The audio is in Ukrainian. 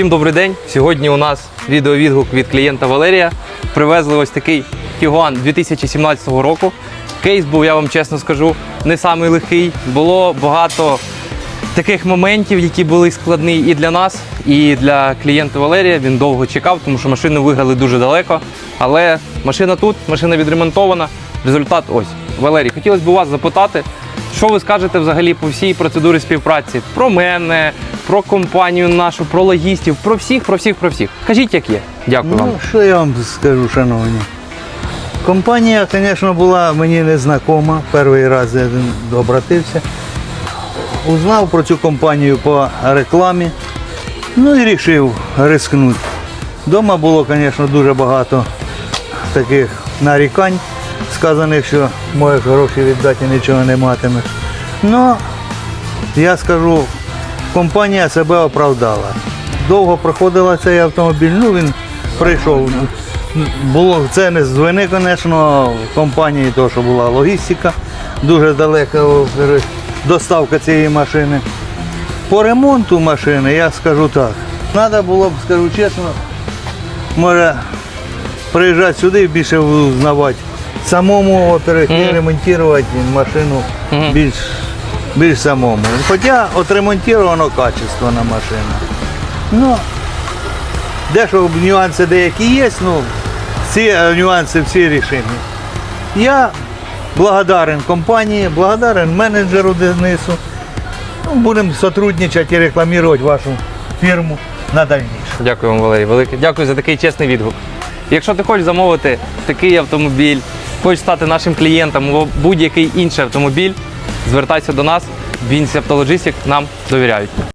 Всім добрий день. Сьогодні у нас відеовідгук від клієнта Валерія. Привезли ось такий Тігуан 2017 року. Кейс був, я вам чесно скажу, не самий легкий. Було багато таких моментів, які були складні і для нас, і для клієнта Валерія. Він довго чекав, тому що машину виграли дуже далеко. Але машина тут, машина відремонтована. Результат ось. Валерій, хотілося б у вас запитати, що ви скажете взагалі по всій процедурі співпраці? Про мене, про компанію нашу, про логістів, про всіх, про всіх, про всіх. Кажіть, як є. Дякую вам. Ну, що я вам скажу, шановні? Компанія, звісно, була мені незнакома. Перший раз я обратився. Узнав про цю компанію по рекламі. Ну і вирішив рискнути. Дома було, звісно, дуже багато таких нарікань, сказаних, що можеш гроші віддати нічого не матимеш. Ну, я скажу, компанія себе оправдала. Довго проходила цей автомобіль, ну він прийшов. Було це не з вини, звісно, компанії, тому що була логістика, дуже далека доставка цієї машини. По ремонту машини я скажу так. Треба було б, скажу чесно, може приїжджати сюди і більше узнавати. Самому ремонтувати машину більш, більш самому. Хоча отремонтовано качественно машина. Ну, дещо нюанси деякі є, ну, ці е, нюанси всі рішені. Я благодарен компанії, благодарен менеджеру Денису. Ну, будемо сотрудничати і рекламувати вашу фірму на дальніше. Дякую вам, Валерій, велике. Дякую за такий чесний відгук. Якщо ти хочеш замовити такий автомобіль, хочеш стати нашим клієнтом або будь-який інший автомобіль, звертайся до нас. Вінці Автологістик нам довіряють.